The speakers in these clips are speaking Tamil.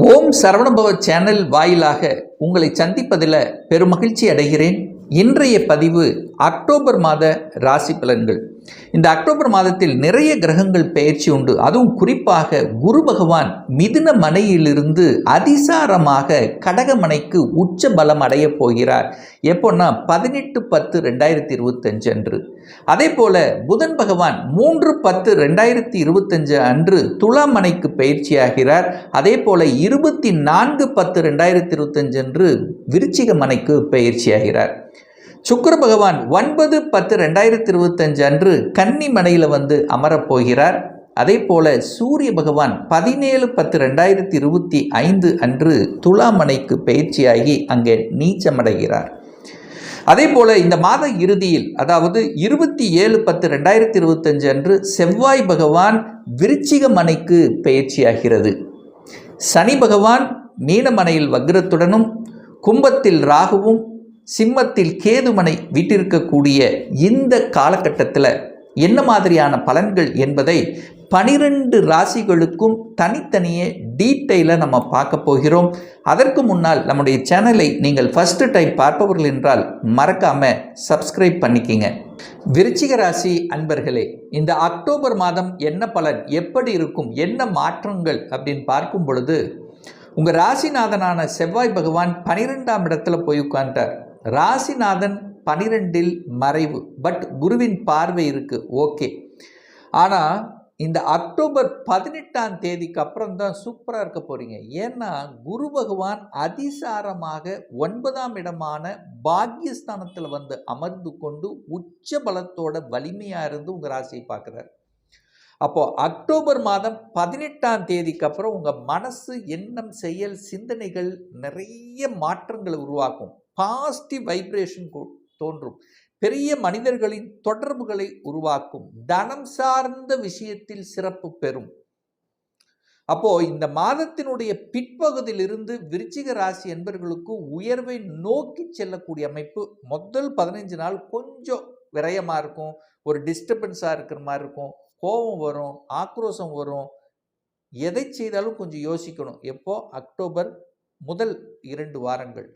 ஓம் சரவணபவ சேனல் வாயிலாக உங்களை சந்திப்பதில் பெருமகிழ்ச்சி அடைகிறேன். இன்றைய பதிவு அக்டோபர் மாத ராசி பலன்கள். இந்த அக்டோபர் மாதத்தில் நிறைய கிரகங்கள் பெயர்ச்சி உண்டு. அதுவும் குறிப்பாக குரு பகவான் மிதுன மனையிலிருந்து அதிசாரமாக கடகமனைக்கு உச்ச பலம் அடைய போகிறார். எப்போன்னா பதினெட்டு பத்து ரெண்டாயிரத்தி இருபத்தஞ்சு அன்று. அதே போல புதன் பகவான் மூன்று பத்து ரெண்டாயிரத்தி இருபத்தஞ்சு அன்று துலாமனைக்கு பயிற்சியாகிறார். அதே போல இருபத்தி நான்கு பத்து ரெண்டாயிரத்தி இருபத்தஞ்சு அன்று விருச்சிக மனைக்கு பயிற்சியாகிறார். சுக்கர பகவான் ஒன்பது பத்து ரெண்டாயிரத்தி இருபத்தஞ்சு அன்று கன்னி மனையில் வந்து அமரப்போகிறார். அதே போல சூரிய பகவான் பதினேழு பத்து ரெண்டாயிரத்தி இருபத்தி ஐந்து அன்று துலாமனைக்கு பயிற்சியாகி அங்கே நீச்சமடைகிறார். அதே போல இந்த மாத இறுதியில் அதாவது இருபத்தி ஏழு பத்து ரெண்டாயிரத்தி இருபத்தஞ்சு அன்று செவ்வாய் பகவான் விருச்சிக மனைக்கு பயிற்சியாகிறது. சனி பகவான் மீனமனையில் வக்ரத்துடனும் கும்பத்தில் ராகுவும் சிம்மத்தில் கேதுமனை விட்டிருக்கக்கூடிய இந்த காலகட்டத்தில் என்ன மாதிரியான பலன்கள் என்பதை பனிரெண்டு ராசிகளுக்கும் தனித்தனியே டீட்டெயிலாக நம்ம பார்க்க போகிறோம். அதற்கு முன்னால் நம்முடைய சேனலை நீங்கள் ஃபஸ்ட்டு டைம் பார்ப்பவர்கள் என்றால் மறக்காமல் சப்ஸ்கிரைப் பண்ணிக்கிங்க. விருச்சிக ராசி அன்பர்களே இந்த அக்டோபர் மாதம் என்ன பலன் எப்படி இருக்கும் என்ன மாற்றங்கள் அப்படின்னு பார்க்கும் பொழுது உங்கள் ராசிநாதனான செவ்வாய் பகவான் பனிரெண்டாம் இடத்துல போய் உட்கார்ந்தார். ராசிநாதன் பனிரெண்டில் மறைவு பட் குருவின் பார்வை இருக்குது ஓகே ஆனால் இந்த அக்டோபர் பதினெட்டாம் தேதிக்கு அப்புறம் தான் சூப்பராக இருக்க போகிறீங்க ஏன்னா குரு பகவான் அதிசாரமாக ஒன்பதாம் இடமான பாக்கியஸ்தானத்தில் வந்து அமர்ந்து கொண்டு உச்ச பலத்தோட வலிமையாக இருந்து உங்கள் ராசியை பார்க்குறார். அப்போது அக்டோபர் மாதம் பதினெட்டாம் தேதிக்கு அப்புறம் உங்கள் மனசு எண்ணம் செயல் சிந்தனைகள் நிறைய மாற்றங்களை உருவாக்கும். பாசிட்டிவ் வைப்ரேஷன் தோன்றும். பெரிய மனிதர்களின் தொடர்புகளை உருவாக்கும் தனம் சார்ந்த விஷயத்தில் சிறப்பு பெறும். அப்போ இந்த மாதத்தினுடைய பிற்பகுதியிலிருந்து விருச்சிக ராசி என்பர்களுக்கு உயர்வை நோக்கி செல்லக்கூடிய அமைப்பு முதல் பதினைஞ்சு நாள் கொஞ்சம் விரயமாக இருக்கும். ஒரு டிஸ்டர்பன்ஸாக இருக்கிற மாதிரி இருக்கும். கோபம் வரும் ஆக்ரோஷம் வரும். எதை செய்தாலும் கொஞ்சம் யோசிக்கணும். எப்போ? அக்டோபர் முதல் இரண்டு வாரங்கள்.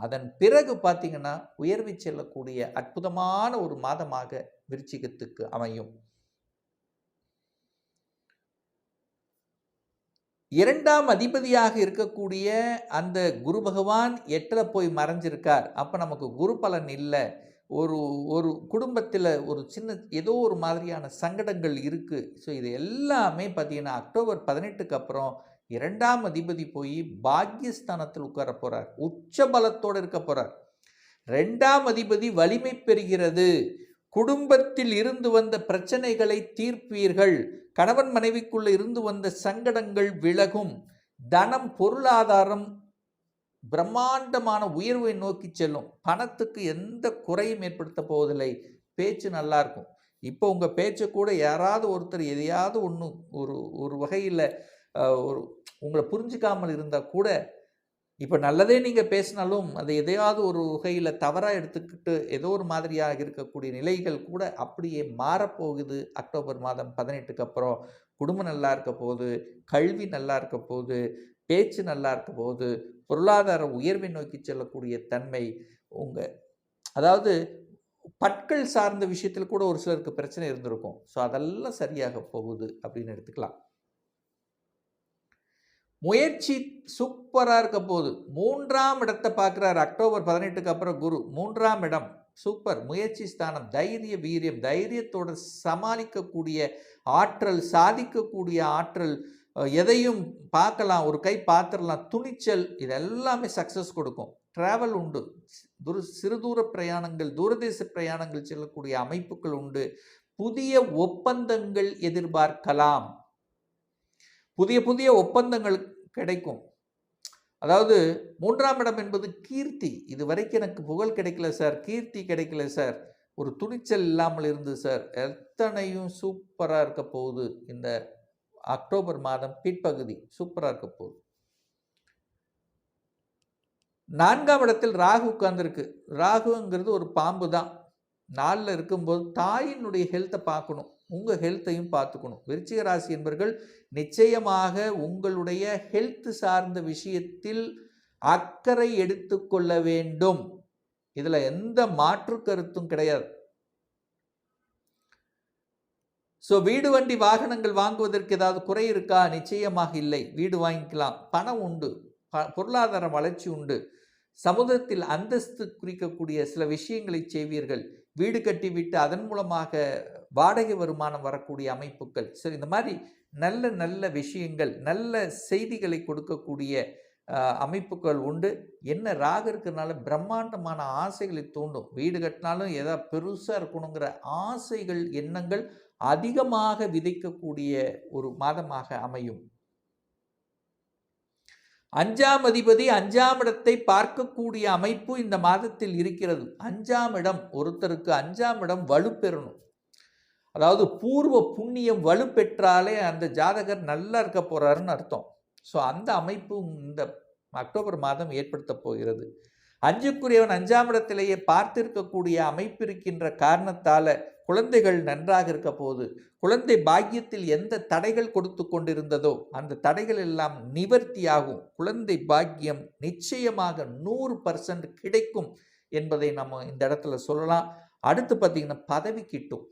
அதன் பிறகு பார்த்தீங்கன்னா உயர்வு செல்லக்கூடிய அற்புதமான ஒரு மாதமாக விருச்சிகத்துக்கு அமையும். இரண்டாம் அதிபதியாக இருக்கக்கூடிய அந்த குரு பகவான் எட்டில் போய் மறைஞ்சிருக்கார். அப்போ நமக்கு குரு பலன் இல்லை. ஒரு ஒரு குடும்பத்தில் ஒரு சின்ன ஏதோ ஒரு மாதிரியான சங்கடங்கள் இருக்குது ஸோ இது எல்லாமே பார்த்தீங்கன்னா அக்டோபர் பதினெட்டுக்கு அப்புறம் இரண்டாம் அதிபதி போய் பாக்யஸ்தானத்தில் உட்கார போகிறார் உச்ச பலத்தோடு இருக்க போகிறார் ரெண்டாம் அதிபதி வலிமை பெறுகிறது. குடும்பத்தில் இருந்து வந்த பிரச்சனைகளை தீர்ப்பீர்கள். கணவன் மனைவிக்குள்ளே இருந்து வந்த சங்கடங்கள் விலகும். தனம் பொருளாதாரம் பிரம்மாண்டமான உயர்வை நோக்கி செல்லும். பணத்துக்கு எந்த குறையும் ஏற்படுத்த போவதில்லை. பேச்சு நல்லா இருக்கும். இப்போ உங்கள் பேச்சை கூட யாராவது ஒருத்தர் எதையாவது ஒன்று ஒரு ஒரு வகையில் ஒரு உங்களை புரிஞ்சுக்காமல் இருந்தால் கூட இப்போ நல்லதே நீங்கள் பேசினாலும் அதை எதையாவது ஒரு வகையில் தவறாக எடுத்துக்கிட்டு ஏதோ ஒரு மாதிரியாக இருக்கக்கூடிய நிலைகள் கூட அப்படியே மாறப்போகுது அக்டோபர் மாதம் பதினெட்டுக்கு அப்புறம் குடும்பம் நல்லா இருக்க போகுது கல்வி நல்லா இருக்க போகுது பேச்சு நல்லா இருக்க போகுது பொருளாதார உயர்வை நோக்கி செல்லக்கூடிய தன்மை உங்கள் அதாவது பட்கள் சார்ந்த விஷயத்தில் கூட ஒரு சிலருக்கு பிரச்சனை இருந்திருக்கும். ஸோ அதெல்லாம் சரியாக போகுது அப்படின்னு எடுத்துக்கலாம். முயற்சி சூப்பராக இருக்க போகுது. மூன்றாம் இடத்தை பார்க்குறாரு. அக்டோபர் பதினெட்டுக்கு அப்புறம் குரு. மூன்றாம் இடம். சூப்பர். முயற்சி ஸ்தானம். தைரிய வீரியம். தைரியத்தோடு சமாளிக்கக்கூடிய ஆற்றல் சாதிக்கக்கூடிய ஆற்றல் எதையும் பார்க்கலாம் ஒரு கை பார்த்துடலாம் துணிச்சல் இது எல்லாமே சக்ஸஸ் கொடுக்கும். ட்ராவல் உண்டு. துரு சிறுதூர பிரயாணங்கள் தூரதேச பிரயாணங்கள் செல்லக்கூடிய அமைப்புகள் உண்டு. புதிய ஒப்பந்தங்கள் எதிர்பார்க்கலாம். புதிய புதிய ஒப்பந்தங்கள் கிடைக்கும். அதாவது மூன்றாம் இடம் என்பது கீர்த்தி. இது வரைக்கும் எனக்கு புகழ் கிடைக்கல சார். கீர்த்தி கிடைக்கல சார். ஒரு துணிச்சல் இல்லாமல் இருந்து சார். எத்தனையும் சூப்பராக இருக்க போகுது இந்த அக்டோபர் மாதம் பிற்பகுதி சூப்பராக இருக்க போகுது. நான்காம் இடத்தில் ராகு உட்கார்ந்துருக்கு. ராகுங்கிறது ஒரு பாம்பு தான். நாளில் இருக்கும்போது தாயினுடைய ஹெல்த்தை பார்க்கணும். உங்கள் ஹெல்த்தையும் பார்த்துக்கணும். விருச்சிக ராசி என்பர்கள் நிச்சயமாக உங்களுடைய ஹெல்த் சார்ந்த விஷயத்தில் அக்கறை எடுத்துக்கொள்ள வேண்டும். இதில் எந்த மாற்று கருத்தும் கிடையாது. ஸோ வீடு வண்டி வாகனங்கள் வாங்குவதற்கு ஏதாவது குறை இருக்கா? நிச்சயமாக இல்லை. வீடு வாங்கிக்கலாம். பணம் உண்டு. ப- பொருளாதார வளர்ச்சி உண்டு. சமுதாயத்தில் அந்தஸ்து குறிக்கக்கூடிய சில விஷயங்களை செய்வீர்கள். வீடு கட்டிவிட்டு அதன் மூலமாக வாடகை வருமானம் வரக்கூடிய அமைப்புகள். சரி இந்த மாதிரி நல்ல நல்ல விஷயங்கள் நல்ல செய்திகளை கொடுக்கக்கூடிய அமைப்புகள் உண்டு. என்ன ராகு இருக்கிறதுனால பிரம்மாண்டமான ஆசைகளை தூண்டும். வீடு கட்டினாலும் எதா பெருசாக இருக்கணுங்கிற ஆசைகள் எண்ணங்கள் அதிகமாக விதைக்கக்கூடிய ஒரு மாதமாக அமையும். அஞ்சாம் அதிபதி அஞ்சாம் இடத்தை பார்க்கக்கூடிய அமைப்பு இந்த மாதத்தில் இருக்கிறது. அஞ்சாம் இடம் ஒருத்தருக்கு அஞ்சாம் இடம் வலுப்பெறணும் அதாவது பூர்வ புண்ணியம் வலுப்பெற்றாலே அந்த ஜாதகர் நல்லா இருக்க போகிறாருன்னு அர்த்தம். ஸோ அந்த அமைப்பு இந்த அக்டோபர் மாதம் ஏற்படுத்த போகிறது. அஞ்சுக்குரியவன் அஞ்சாம் இடத்திலேயே பார்த்திருக்கக்கூடிய அமைப்பு இருக்கின்ற காரணத்தால் குழந்தைகள் நன்றாக இருக்க போது குழந்தை பாக்கியத்தில் எந்த தடைகள் கொடுத்து கொண்டிருந்ததோ அந்த தடைகள் எல்லாம் நிவர்த்தியாகும். குழந்தை பாக்கியம் நிச்சயமாக நூறு பர்சன்ட் கிடைக்கும் என்பதை நம்ம இந்த இடத்துல சொல்லலாம். அடுத்து பார்த்தீங்கன்னா பதவி கிட்டும்.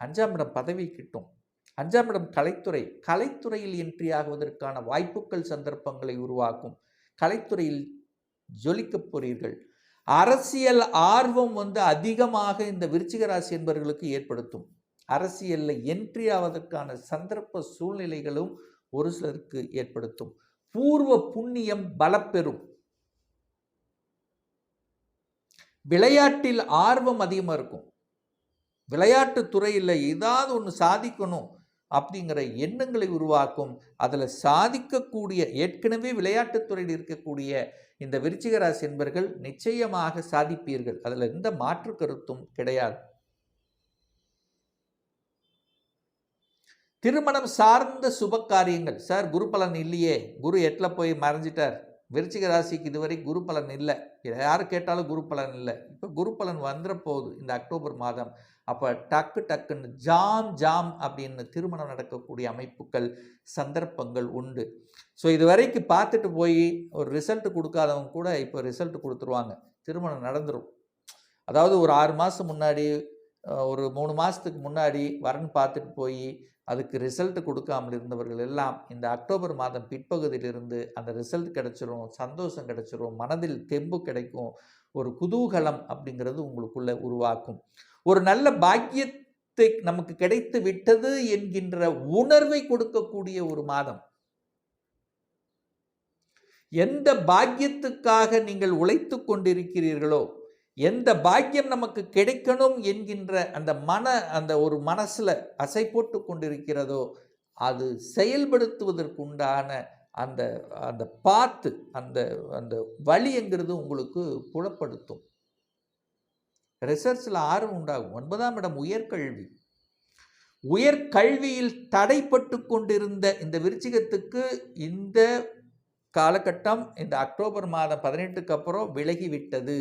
அஞ்சாம் இடம் பதவி கிட்டும். அஞ்சாம் இடம் கலைத்துறை. கலைத்துறையில் என்ட்ரி ஆகுவதற்கான வாய்ப்புகள் சந்தர்ப்பங்களை உருவாக்கும் கலைத்துறையில் ஜொலிக்கப் போறீர்கள். அரசியல் ஆர்வம் வந்து அதிகமாக இந்த விருச்சிக ராசி என்பவர்களுக்கு ஏற்படுத்தும். அரசியலில் என்ட்ரி ஆவதற்கான சந்தர்ப்ப சூழ்நிலைகளும் ஒரு சிலருக்கு ஏற்படுத்தும். பூர்வ புண்ணியம் பலப்பெறும். விளையாட்டில் ஆர்வம் அதிகமாக இருக்கும். விளையாட்டு துறையில் ஏதாவது ஒன்று சாதிக்கணும். அப்படிங்கிற எண்ணங்களை உருவாக்கும் அதில் சாதிக்கக்கூடிய ஏற்கனவே விளையாட்டுத்துறையில் இருக்கக்கூடிய இந்த விருச்சிகராசி என்பர்கள் நிச்சயமாக சாதிப்பீர்கள். அதில் எந்த மாற்று கருத்தும் கிடையாது. திருமணம் சார்ந்த சுப காரியங்கள். சார் குரு பலன் இல்லையே. குரு எட்டில் போய் மறைஞ்சிட்டார். விருச்சிக ராசிக்கு இதுவரை குரு பலன் இல்லை. யார் கேட்டாலும் குரு பலன் இல்லை. இப்போ குரு பலன் வந்துட போகுது இந்த அக்டோபர் மாதம் அப்போ டக்கு டக்குன்னு ஜாம் ஜாம் அப்படின்னு திருமணம் நடக்கக்கூடிய அமைப்புகள் சந்தர்ப்பங்கள் உண்டு. ஸோ இது வரைக்கும் பார்த்துட்டு போய் ஒரு ரிசல்ட் கொடுக்காதவங்க கூட இப்போ ரிசல்ட் கொடுத்துருவாங்க. திருமணம் நடந்துடும் அதாவது ஒரு ஆறு மாதம் முன்னாடி ஒரு மூணு மாதத்துக்கு முன்னாடி வரன் பார்த்துட்டு போய் அதுக்கு ரிசல்ட் கொடுக்காமல் இருந்தவர்கள் எல்லாம் இந்த அக்டோபர் மாதம் பிற்பகுதியிலிருந்து அந்த ரிசல்ட் கிடைச்சிரும் சந்தோஷம் கிடைச்சிரும் மனதில் தெம்பு கிடைக்கும் ஒரு குதூகலம் அப்படிங்கிறது உங்களுக்குள்ள உருவாக்கும். ஒரு நல்ல பாக்கியத்தை நமக்கு கிடைத்து விட்டது என்கின்ற உணர்வை கொடுக்கக்கூடிய ஒரு மாதம். எந்த பாக்கியத்துக்காக நீங்கள் உழைத்து கொண்டிருக்கிறீர்களோ எந்த பாக்கியம் நமக்கு கிடைக்கணும் என்கின்ற அந்த மன அந்த ஒரு மனசில் அசை போட்டு கொண்டிருக்கிறதோ அது செயல்படுத்துவதற்குண்டான அந்த அந்த பாத்து அந்த அந்த வழிங்கிறது உங்களுக்கு புலப்படுத்தும். ரிசர்ச்சில் ஆர்வம் உண்டாகும். ஒன்பதாம் இடம் உயர்கல்வி. உயர்கல்வியில் தடைப்பட்டு கொண்டிருந்த இந்த விருச்சிகத்துக்கு இந்த காலகட்டம் இந்த அக்டோபர் மாதம் பதினெட்டுக்கு அப்புறம் விலகிவிட்டது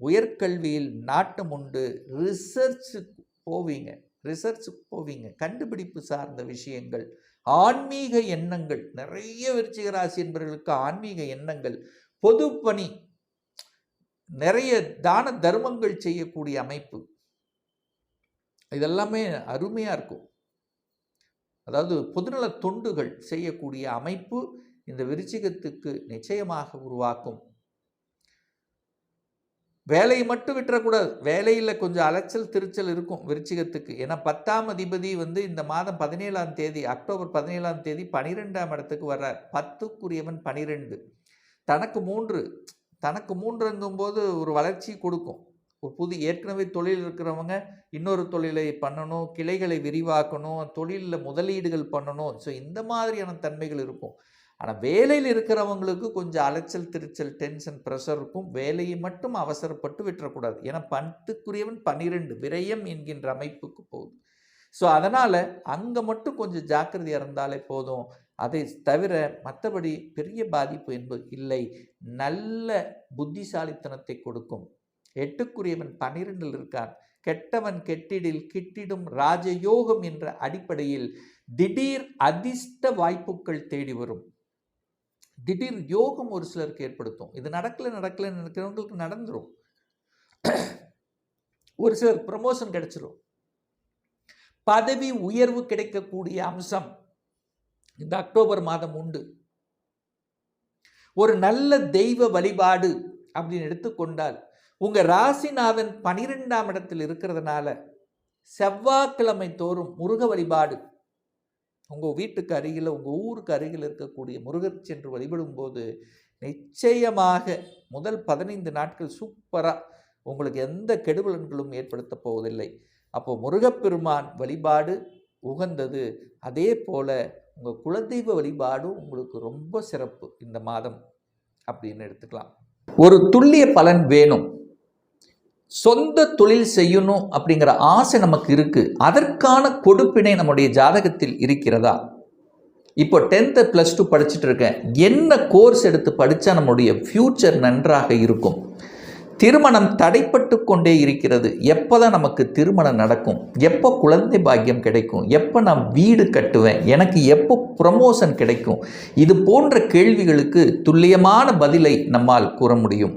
உயர்கல்வியில் நாட்டம் உண்டு. ரிசர்ச் போவீங்க. ரிசர்ச்சுக்கு போவீங்க. கண்டுபிடிப்பு சார்ந்த விஷயங்கள் ஆன்மீக எண்ணங்கள். நிறைய விருச்சிக ராசி என்பவர்களுக்கு ஆன்மீக எண்ணங்கள். பொதுப்பணி. நிறைய தான தர்மங்கள் செய்யக்கூடிய அமைப்பு. இதெல்லாமே அருமையாக இருக்கும். அதாவது பொதுநல தொண்டுகள் செய்யக்கூடிய அமைப்பு இந்த விருச்சிகத்துக்கு நிச்சயமாக உருவாக்கும். வேலையை மட்டும் விட்டுறக்கூடாது. வேலையில் கொஞ்சம் அலைச்சல் திருச்சல் இருக்கும் விருச்சிகத்துக்கு. ஏன்னா பத்தாம் அதிபதி வந்து இந்த மாதம் பதினேழாம் தேதி அக்டோபர் பதினேழாம் தேதி பனிரெண்டாம் இடத்துக்கு வர்றார். பத்துக்குரியவன் பனிரெண்டு. தனக்கு மூன்று. தனக்கு மூன்றுங்கும்போது ஒரு வளர்ச்சி கொடுக்கும். ஒரு புது ஏற்கனவே தொழில் இருக்கிறவங்க இன்னொரு தொழிலை பண்ணணும் கிளைகளை விரிவாக்கணும் தொழிலில் முதலீடுகள் பண்ணணும். ஸோ இந்த மாதிரியான தன்மைகள் இருக்கும். ஆனால் வேலையில் இருக்கிறவங்களுக்கு கொஞ்சம் அலைச்சல் திருச்சல் டென்ஷன் ப்ரெஷர் இருக்கும் வேலையை மட்டும் அவசரப்பட்டு விட்டுறக்கூடாது. ஏன்னா பத்துக்குரியவன் பன்னிரெண்டு விரயம் என்கின்ற அமைப்புக்கு போகுது. ஸோ அதனால் அங்கே மட்டும் கொஞ்சம் ஜாக்கிரதையாக இருந்தாலே போதும். அதை தவிர மற்றபடி பெரிய பாதிப்பு என்பது இல்லை. நல்ல புத்திசாலித்தனத்தை கொடுக்கும். எட்டுக்குரியவன் பன்னிரெண்டில் இருக்கான். கெட்டவன் கெட்டிடில் கிட்டிடும் ராஜயோகம் என்ற அடிப்படையில் திடீர் அதிர்ஷ்ட வாய்ப்புகள் தேடி வரும். திடீர் யோகம் ஒரு சிலருக்கு ஏற்படுத்தும். இது நடக்கல நடக்கல நினைக்கிறவங்களுக்கு நடந்துடும் ஒரு சிலர் ப்ரமோஷன் கிடைச்சிரும். பதவி உயர்வு கிடைக்கக்கூடிய அம்சம் இந்த அக்டோபர் மாதம் உண்டு. ஒரு நல்ல தெய்வ வழிபாடு அப்படின்னு எடுத்துக்கொண்டால் உங்க ராசிநாதன் பனிரெண்டாம் இடத்தில் இருக்கிறதுனால செவ்வாய்க்கிழமை தோறும் முருக வழிபாடு உங்கள் வீட்டுக்கு அருகில் உங்கள் ஊருக்கு அருகில் இருக்கக்கூடிய முருகர் சென்று வழிபடும்போது நிச்சயமாக முதல் பதினைந்து நாட்கள் சூப்பராக உங்களுக்கு எந்த கெடுபலன்களும் ஏற்படுத்த போவதில்லை. அப்போது முருகப்பெருமான் வழிபாடு உகந்தது. அதே போல் உங்கள் குலதெய்வ வழிபாடும் உங்களுக்கு ரொம்ப சிறப்பு இந்த மாதம் அப்படின்னு எடுத்துக்கலாம். ஒரு துல்லிய பலன் வேணும். சொந்த தொழில் செய்யணும் அப்படிங்கிற ஆசை நமக்கு இருக்குது அதற்கான கொடுப்பினை நம்முடைய ஜாதகத்தில் இருக்கிறதா? இப்போ டென்த்து ப்ளஸ் டூ படிச்சுட்டு இருக்கேன். என்ன கோர்ஸ் எடுத்து படித்தா நம்முடைய ஃப்யூச்சர் நன்றாக இருக்கும்? திருமணம் தடைப்பட்டு கொண்டே இருக்கிறது. எப்போ தான் நமக்கு திருமணம் நடக்கும்? எப்போ குழந்தை பாக்கியம் கிடைக்கும்? எப்போ நான் வீடு கட்டுவேன்? எனக்கு எப்போ ப்ரமோஷன் கிடைக்கும்? இது போன்ற கேள்விகளுக்கு துல்லியமான பதிலை நம்மால் கூற முடியும்.